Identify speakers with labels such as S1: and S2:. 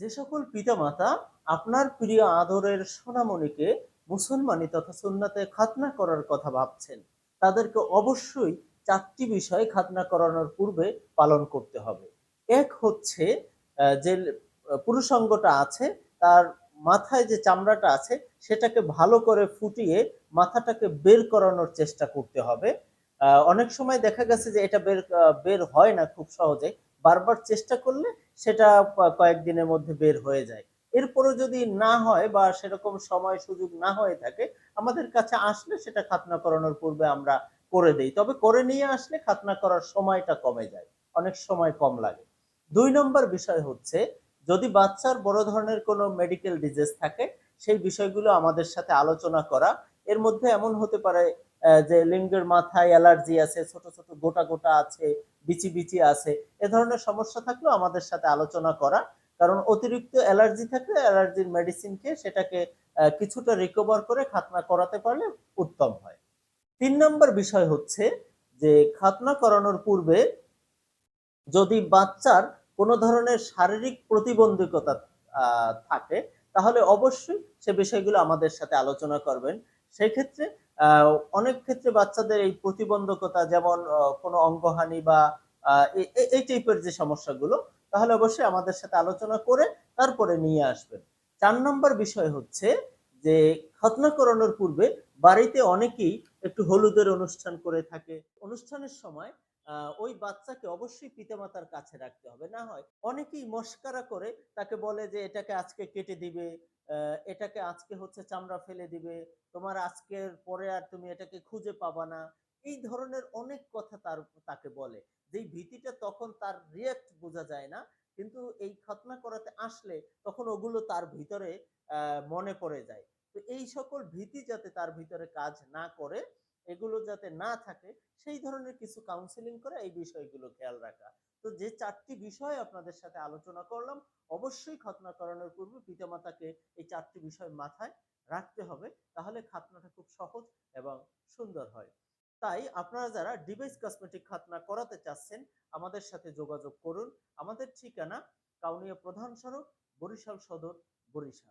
S1: যে সকল পিতামাতা আপনার প্রিয় আদরের সোনামণিকে মুসলমানি তথা সুন্নাতে খাতনা করার কথা ভাবছেন, তাদেরকে অবশ্যই চারটি বিষয় খাতনা করানোর পূর্বে পালন করতে হবে। এক হচ্ছে যে পুরুষাঙ্গটা আছে, তার মাথায় যে চামড়াটা আছে, সেটাকে ভালো করে ফুটিয়ে মাথাটাকে বের করানোর চেষ্টা করতে হবে। অনেক সময় দেখা গেছে যে এটা বের বের হয় না খুব সহজে। বারবার চেষ্টা করলে সেটা কয়েকদিনের মধ্যে বের হয়ে যায়। এরপরও যদি না হয় বা সেরকম সময় সুযোগ না হয়ে থাকে, আমাদের কাছে আসলে সেটা খাতনা করানোর পূর্বে আমরা করে দেই। তবে করে নিয়ে আসলে খাতনা করার সময়টা কমে যায়, অনেক সময় কম লাগে। দুই নম্বর বিষয় হচ্ছে, যদি বাচ্চার বড় ধরনের কোনো মেডিকেল ডিজিজ থাকে, সেই বিষয়গুলো আমাদের সাথে আলোচনা করা। এর মধ্যে এমন হতে পারে যে লিঙ্গের মাথায় অ্যালার্জি আছে, ছোট ছোট গোটা গোটা আছে বিচি বিচি আছে, এ ধরনের সমস্যা থাকলেও আমাদের সাথে আলোচনা করা কারণ অতিরিক্ত অ্যালার্জি থাকলে অ্যালার্জির মেডিসিন খেয়ে সেটাকে কিছুটা রিকভার করে খাতনা করাতে পারলে উত্তম হয়। তিন নম্বর বিষয় হচ্ছে যে, খাতনা করানোর পূর্বে যদি বাচ্চার কোনো ধরনের শারীরিক প্রতিবন্ধকতা থাকে, তাহলে অবশ্যই সে বিষয়গুলো আমাদের সাথে আলোচনা করবেন। সেক্ষেত্রে অনেক ক্ষেত্রে বাচ্চাদের এই প্রতিবন্ধকতা, যেমন কোনো অঙ্গহানি বা এই টাইপের যে সমস্যাগুলো, তাহলে অবশ্যই আমাদের সাথে আলোচনা করে তারপরে নিয়ে আসবেন। চার নম্বর বিষয় হচ্ছে যে খতনা করানোর পূর্বে বাড়িতে অনেকেই একটু হলুদের অনুষ্ঠান করে থাকে। অনুষ্ঠানের সময় ওই বাচ্চাকে অবশ্যই পিতামাতার কাছে রাখতে হবে। না হয় অনেকেই মস্কারা করে তাকে বলে যে, এটাকে আজকে কেটে দিবে এটাকে আজকে হচ্ছে চামড়া ফেলে দিবে, তোমার আজকের পরে আর তুমি এটাকে খুঁজে পাবা না। এই ধরনের অনেক কথা তার, তাকে বলে। যেই ভীতিটা তখন তার রিয়াক্ট বোঝা যায় না, কিন্তু এই খতনা করাতে আসলে তখন ওগুলো তার ভিতরে মনে পড়ে যায়। তো এই সকল ভীতি যাতে তার ভিতরে কাজ না করে এগুলো যাতে না থাকে, সেই ধরনের কিছু কাউন্সিলিং করে এই বিষয়গুলো খেয়াল রাখা। তো যে চারটি বিষয় আপনাদের সাথে আলোচনা করলাম, অবশ্যই খতনা করানোর পূর্বে পিতামাতাকে এই চারটি বিষয় মাথায় রাখতে হবে, তাহলে খাতনাটা খুব সহজ এবং সুন্দর হয়। তাই আপনারা যারা ডিভাইস কসমেটিক খাতনা করাতে চাচ্ছেন, আমাদের সাথে যোগাযোগ করুন। আমাদের ঠিকানা কাউনিয়া প্রধান সড়ক, বরিশাল সদর, বরিশাল।